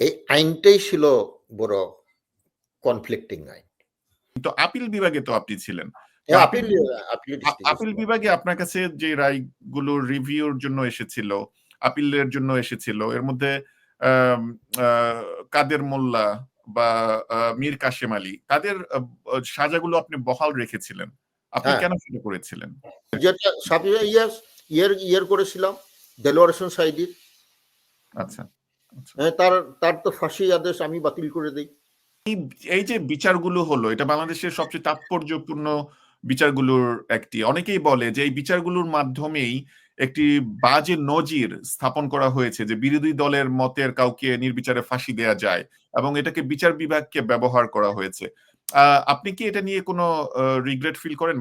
এই আইনটাই ছিল বড় কনফ্লিক্টিং আইন। তো আপিল বিভাগে তো আপনি ছিলেন। আপিল বিভাগে আপনার কাছে যে রায়গুলো রিভিউর জন্য এসেছিল আপিলের জন্য এসেছিল এর মধ্যে কাদের মোল্লা বা মীর কাশেম আলী তাদের সাজাগুলো আপনি বহাল রেখেছিলেন। আপনি হ্যাঁ। কেন শুরু করেছিলেন? যেটা ইয়ার ইয়ার করেছিলাম দেলোয়ার হোসেন সাইদির আচ্ছা। তার তার তো ফাঁসি আদেশ আমি বাতিল করে দিই। এই যে বিচারগুলো হলো এটা বাংলাদেশের সবচেয়ে তাৎপর্যপূর্ণ বিচারগুলোর একটি। অনেকেই বলে যে এই বিচারগুলোর মাধ্যমেই একটি বাজে নজির স্থাপন করা হয়েছে যে বিরোধী দলের মতের কাউকে নির্বিচারে ফাঁসি দেয়া যায় এবং এটাকে বিচার বিভাগকে ব্যবহার করা হয়েছে। আহ, আপনি কি এটা নিয়ে কোনো রিগ্রেট ফিল করেন?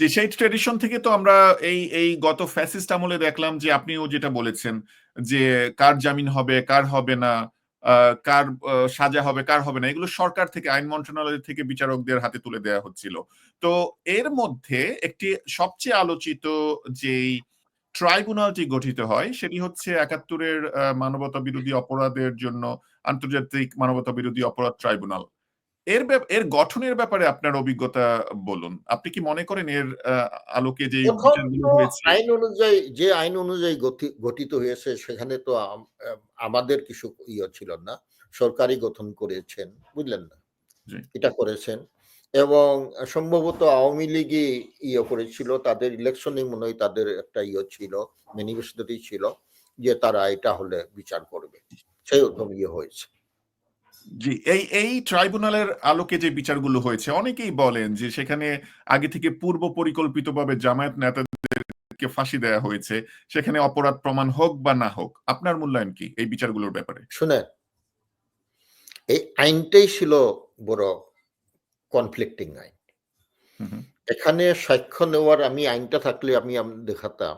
যে সেই ট্রেডিশন থেকে তো আমরা এই এই গত ফ্যাসিস্ট আমলে দেখলাম যে আপনিও যেটা বলেছেন যে কার জামিন হবে, কার হবে না কার সাজা হবে, কার হবে না, এগুলো সরকার থেকে, আইন মন্ত্রণালয় থেকে বিচারকদের হাতে তুলে দেওয়া হচ্ছিল। তো এর মধ্যে একটি সবচেয়ে আলোচিত যেই ট্রাইব্যুনালটি গঠিত হয় সেটি হচ্ছে একাত্তরের মানবতা বিরোধী অপরাধের জন্য আন্তর্জাতিক মানবতা বিরোধী অপরাধ ট্রাইব্যুনাল। এর এর গঠনের ব্যাপারে আপনার অভিজ্ঞতা বলুন। আপনি কি মনে করেন এর আলোকে যে আইন অনুযায়ী যে আইন অনুযায়ী গঠিত হয়েছে সেখানে তো আমাদের কিছু ইয়ে ছিল না। সরকারি গঠন করেছেন বুঝলেন না? এটা করেছেন। এবং সম্ভবত আওয়ামী লীগই ইয়ে করেছিল তাদের ইলেকশনে মনে হয় তাদের একটা ইয়ে ছিল ম্যানিফেস্টোটি ছিল যে তারা এটা হলে বিচার করবে। সেই রকম ইয়ে হয়েছে। জি এই এই ট্রাইব্যুনালের আলোকে যে বিচারগুলো হয়েছে অনেকেই বলেন যে সেখানে আগে থেকে পূর্ব পরিকল্পিতভাবে জামায়াত নেতাদেরকে ফাঁসি দেওয়া হয়েছে সেখানে অপরাধ প্রমাণ হোক বা না হোক আপনার মূল্যায়ন কি এই বিচারগুলোর ব্যাপারে? শুনেন এই আইনটাই ছিল বড় কনফ্লিক্টিং আইন। এখানে সাক্ষ্য নেওয়ার আমি আইনটা থাকলে আমি দেখাতাম।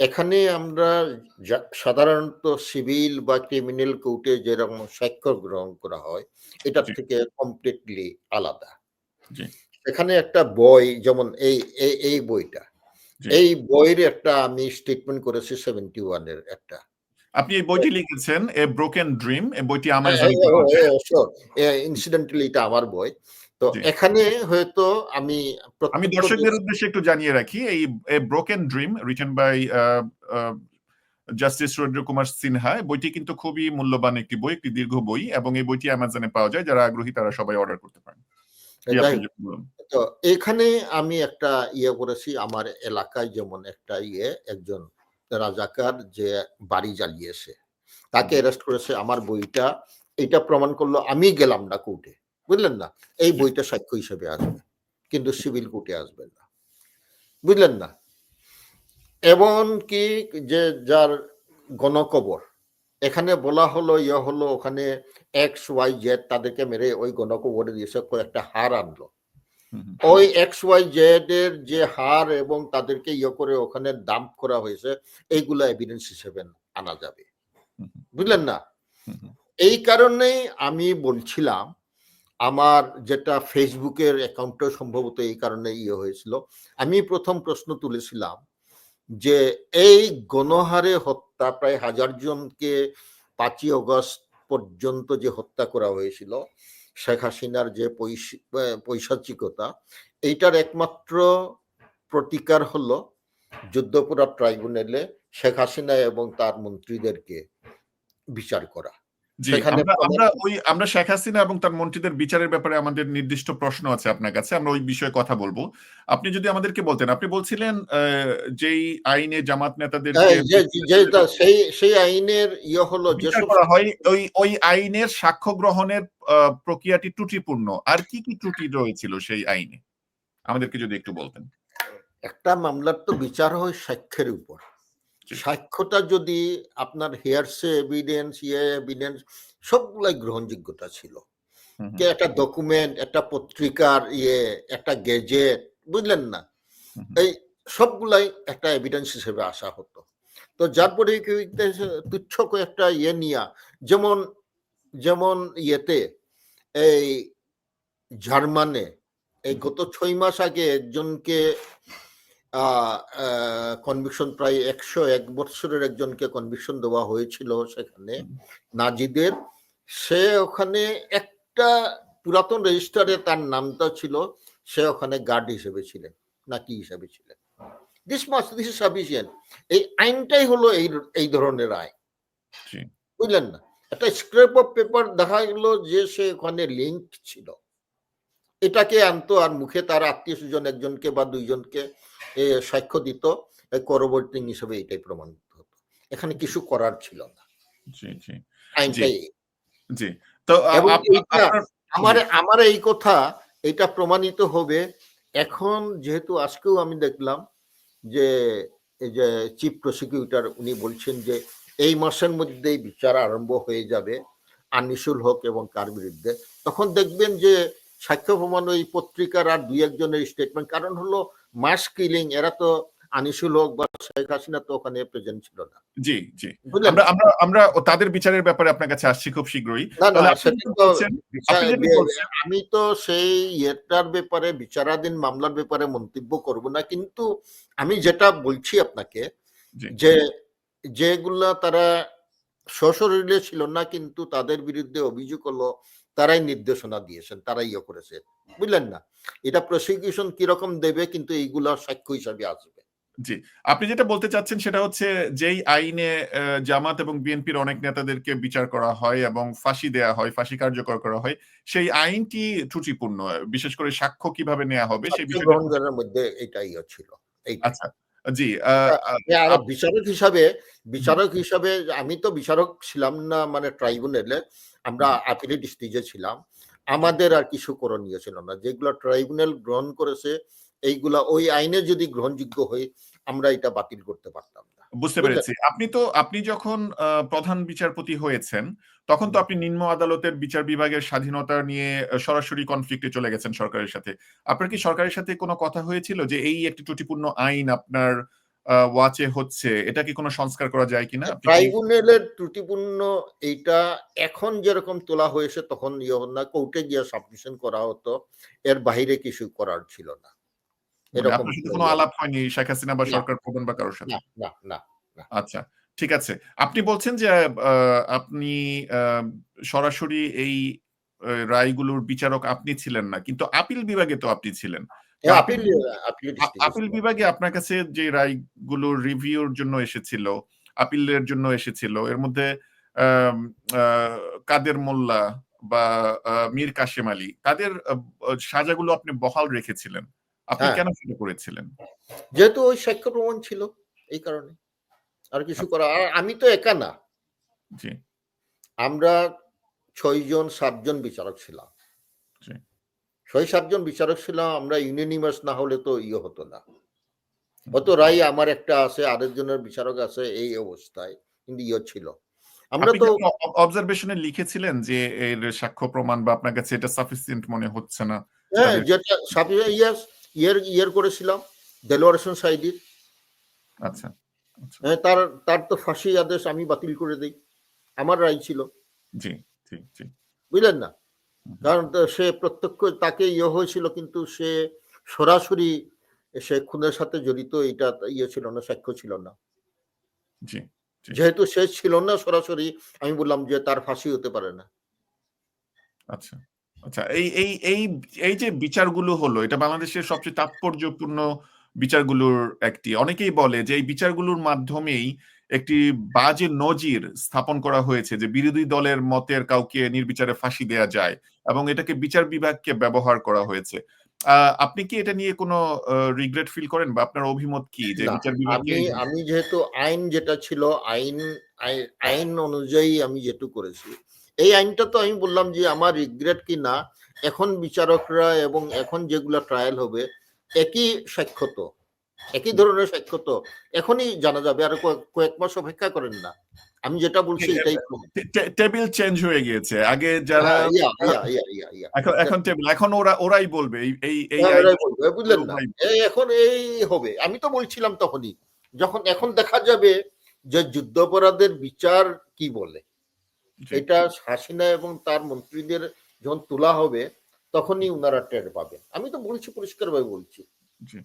এখানে আমরা সাধারণত সিভিল বা ক্রিমিনাল কোর্টে যেরকম সাক্ষ্য গ্রহণ করা হয় এটার জি। থেকে কমপ্লিটলি আলাদা। এখানে একটা বই যেমন এই এই- বইটা এই বইয়ের একটা আমি স্টেটমেন্ট করেছি সেভেন্টি ওয়ানের একটা। আপনি এই বইটি লিখেছেন এ ব্রোকেন ড্রিম এই বইটি হ্যাঁ, আমাজনে ইনসিডেন্টালি এটা আমার বই। তো এখানে হয়তো আমি আমি দর্শকদের উদ্দেশ্যে একটু জানিয়ে রাখি এই broken dream written by justice Rabindra Kumar Sinha বইটি কিন্তু খুবই মূল্যবান একটি বই একটি দীর্ঘ বই এবং এই বইটি অ্যামাজনে পাওয়া যায় যারা আগ্রহী তারা সবাই অর্ডার করতে পারেন। তো এখানে আমি একটা ইয়ে করেছি আমার এলাকায় যেমন একটা ইয়ে একজন রাজাকার যে বাড়ি জ্বালিয়েছে তাকে অ্যারেস্ট করেছে আমার বইটা এটা প্রমাণ করল আমি গেলাম না কোর্টে। বুঝলেন না? এই বইটা সাক্ষ্য হিসেবে আসবে কিন্তু সিভিল কোর্টে আসবে না। বুঝলেন না? এবং কি যে যার গণকবর এখানে বলা হলো ইয়ে হলো ওখানে এক্স ওয়াই জেড তাদেরকে মেরে ওই গণকবরে দিয়েছে একটা হার আনলো। ওই এক্স ওয়াই জেড এর যে হার এবং তাদেরকে ইয়ে করে ওখানে ডাম্প করা হয়েছে এইগুলো এভিডেন্স হিসেবে আনা যাবে। বুঝলেন না। এই কারণেই আমি বলছিলাম আমার যেটা ফেসবুকের অ্যাকাউন্টও সম্ভবত এই কারণে ইয়ে হয়েছিল। আমি প্রথম প্রশ্ন তুলেছিলাম যে, এই গণহারে হত্যা প্রায় হাজার জনকে পাঁচই অগস্ট পর্যন্ত যে হত্যা করা হয়েছিল, শেখ হাসিনার যে পৈশাচিকতা, এইটার একমাত্র প্রতিকার হলো যুদ্ধপুরা ট্রাইব্যুনালে শেখ হাসিনা এবং তার মন্ত্রীদেরকে বিচার করা। জি আমরা আমরা ওই আমরা শেখ হাসিনা এবং তার মন্ত্রীদের বিচারের ব্যাপারে আমাদের নির্দিষ্ট প্রশ্ন আছে আপনার কাছে আমরা ওই বিষয়ে কথা বলব। আপনি যদি আমাদেরকে বলতেন আপনি বলছিলেন যেই আইনে জামাত নেতাদেরকে হ্যাঁ, যে সেই সেই আইনের ইয়ে হলো করা হয় ওই ওই আইনের সাক্ষ্য গ্রহণের প্রক্রিয়াটি ত্রুটিপূর্ণ। আর কি কি ত্রুটি রয়েছিল সেই আইনে? আমাদেরকে যদি একটু বলতেন। একটা মামলার তো বিচার হয় সাক্ষ্যের উপর। সাক্ষ্যটা যদি আপনার হেয়ারসে এভিডেন্স ইয়ে এভিডেন্স সবগুলাই গ্রহণযোগ্যতা ছিল। হুম, একটা ডকুমেন্ট একটা পত্রিকার ইয়ে একটা গেজেট বুঝলেন না। এই সবগুলাই একটা এভিডেন্স হিসেবে আসা হতো। তো যার পরে তুচ্ছ একটা ইয়ে নিয়া যেমন যেমন ইয়েতে এই জার্মানে এই গত ছয় মাস আগে একজনকে কনভিকশন প্রায় একশো এক বছরের একজনকে কনভিকশন দেওয়া হয়েছিল সেখানে। নাজিদের। সে ওখানে একটা পুরাতন রেজিস্টারে তার নামটা ছিল সে ওখানে গার্ড হিসেবে ছিলেন নাকি হিসেবে ছিলেন। দিস মাস দিস সাফিসিয়েন্ট এই আইনটাই হলো এই এই ধরনের আইন। বুঝলেন না? একটা স্ক্রেপ অফ পেপার দেখা গেলো যে সে ওখানে লিঙ্ক ছিল। এটাকে আনতো আর মুখে তার আত্মীয় স্বজন একজনকে বা দুইজনকে সাক্ষ্য দিত করবর্তিং হিসেবে এটাই প্রমাণিত হতো। এখানে কিছু করার ছিল না। জি জি। জি। তো আমার আমার এই কথা এটা প্রমাণিত হবে। এখন যেহেতু আজকেও আমি দেখলাম যে এই যে চিফ প্রসিকিউটর উনি বলছেন যে এই মাসের মধ্যেই বিচার আরম্ভ হয়ে যাবে আনিসুল হক এবং কার বিরুদ্ধে। তখন দেখবেন যে সাক্ষ্য প্রমাণ ওই পত্রিকার আর দুই একজনের স্টেটমেন্ট কারণ হলো মাস কিলিং এরা তো আনিসুল হক বা শেখ হাসিনা তো ওখানে প্রেজেন্ট ছিল না। জি জি। আমরা আমরা আমরা তাদের বিচারের ব্যাপারে আপনার কাছে আসছি খুব শীঘ্রই। আমি তো সেই ইয়েটার ব্যাপারে বিচারাধীন মামলার ব্যাপারে মন্তব্য করব না কিন্তু আমি যেটা বলছি আপনাকে যে যেগুলা তারা সশরীরে ছিল না কিন্তু তাদের বিরুদ্ধে অভিযোগ হলো তারাই নির্দেশনা দিয়েছেন তারাই ইয়ে করেছে। বুঝলেন না? এটা প্রসিকিউশন কীরকম দেবে কিন্তু এইগুলা সাক্ষ্য হিসাবে আসবে। জি আপনি যেটা বলতে চাচ্ছেন সেটা হচ্ছে যেই আইনে জামাত এবং বিএনপির অনেক নেতাদেরকে বিচার করা হয় এবং ফাঁসি দেয়া হয় ফাঁসি কার্যকর করা হয় সেই আইনটি ত্রুটিপূর্ণ বিশেষ করে সাক্ষ্য কীভাবে নেওয়া হবে সেই গ্রহণের মধ্যে এটাই ইয়ে ছিল আচ্ছা জি বিচারক হিসাবে বিচারক হিসাবে আমি তো বিচারক ছিলাম না মানে ট্রাইব্যুনালে আমরা আপিলেট স্টেজে ছিলাম। আমাদের আর কিছু করণীয় ছিল না। যেগুলো ট্রাইব্যুনাল গ্রহণ করেছে এইগুলা ওই আইনে যদি গ্রহণযোগ্য হয়ে আমরা এটা বাতিল করতে পারতাম না। বুঝতে পেরেছি। আপনি তো আপনি যখন আহ, প্রধান বিচারপতি হয়েছেন তখন তো আপনি নিম্ন আদালতের বিচার বিভাগের স্বাধীনতা নিয়ে সরাসরি কনফ্লিক্টে চলে গেছেন সরকারের সাথে। আপনার কি সরকারের সাথে কোনো কথা হয়েছিল যে এই একটি ত্রুটিপূর্ণ আইন আপনার ওয়াচে হচ্ছে এটা কি কোনো সংস্কার করা যায় কিনা? ট্রাইব্যুনালের ত্রুটিপূর্ণ এইটা এখন যেরকম তোলা হয়েছে তখন ইয়ে না কোর্টে গিয়ে সাবমিশন করা হতো এর বাইরে কিছু করার ছিল না। মানে এরকম কোনো আলাপ হয়নি শেখ হাসিনা বা সরকার প্রধান বা কারোর সাথে? না না আচ্ছা ঠিক আছে। আপনি বলছেন যে আপনি আহ, সরাসরি এই রায়গুলোর বিচারক আপনি ছিলেন না কিন্তু আপিল বিভাগে তো আপনি ছিলেন। আপিল বিভাগে আপনার কাছে যে রায়গুলো রিভিউর জন্য এসেছিল আপিলের জন্য এসেছিল এর মধ্যে কাদের মোল্লা বা মীর কাশেম আলী তাদের সাজাগুলো আপনি বহাল রেখেছিলেন। আপনি হ্যাঁ। কেন সেটা করেছিলেন? যেহেতু ওই সাক্ষ্য প্রমাণ ছিল এই কারণে। আর কিছু করা আর আমি তো একা না। জি। আমরা ছয়জন সাতজন বিচারক ছিলাম। জি। ছয় সাতজন বিচারক ছিলাম আমরা ইউনিনিমাস না হলে তো ইয়ে হতো না। হতো রায় আমার একটা আছে আরেকজনের বিচারক আছে এই অবস্থায় কিন্তু ইয়ে ছিল। আমরা তো অবজারভেশনে লিখেছিলেন যে এর সাক্ষ্য প্রমাণ বা আপনার কাছে এটা সাফিসিয়েন্ট মনে হচ্ছে না হ্যাঁ যেটা সাফিয়া ইয়াস ইয়ের ইয়ের করেছিলাম দেলোয়ার হোসেন সাইদির আচ্ছা আচ্ছা। হ্যাঁ তার তার তো ফাঁসি আদেশ আমি বাতিল করে দিই আমার রায় ছিল। জি জি জি। বুঝলেন না। কারণ সে প্রত্যক্ষ তাকে ইয়ে হয়েছিল কিন্তু সে সরাসরি সে খুনের সাথে জড়িত এটা ইয়ে ছিল না সাক্ষ্য ছিল না। যেহেতু সে ছিল না সরাসরি আমি বললাম যে তার ফাঁসি হতে পারে না। আচ্ছা আচ্ছা এই এই এই এই যে বিচারগুলো হলো এটা বাংলাদেশের সবচেয়ে তাৎপর্যপূর্ণ বিচারগুলোর একটি। অনেকেই বলে যে এই বিচারগুলোর মাধ্যমেই একটি বাজে নজির স্থাপন করা হয়েছে যে বিরোধী দলের মতের কাউকে নির্বিচারে ফাঁসি দেয়া যায় এবং এটাকে বিচার বিভাগকে ব্যবহার করা হয়েছে। আপনি কি এটা নিয়ে কোনো রিগ্রেট ফিল করেন বা আপনার অভিমত কি যে বিচার বিভাগকে আমি যেহেতু আইন যেটা ছিল আইন আই- আইন অনুযায়ী আমি যেটু করেছি এই আইনটা তো আমি বললাম যে আমার রিগ্রেট কি না এখন বিচারকরা এবং এখন যেগুলা ট্রায়াল হবে একই সাক্ষ্য তো। একই ধরনের সাক্ষ্য তো। এখনই জানা যাবে আর কয়েক- মাস অপেক্ষা করেন না। আমি যেটা বলছি এটাই টেবিল চেঞ্জ হয়ে গিয়েছে। আগে যারা হ্যাঁ। এখন এখন টেবিল এখন ওরা ওরাই বলবে এই এই হ্যাঁ, বুঝলেন না? এখন এই হবে। আমি তো বলছিলাম তখনই যখন এখন দেখা যাবে যে যুদ্ধাপরাধের বিচার কি বলে। এটা হাসিনা এবং তার মন্ত্রীদের যখন তোলা হবে তখনই উনারা টের পাবেন। আমি তো বলছি পরিষ্কারভাবে বলছি। জি।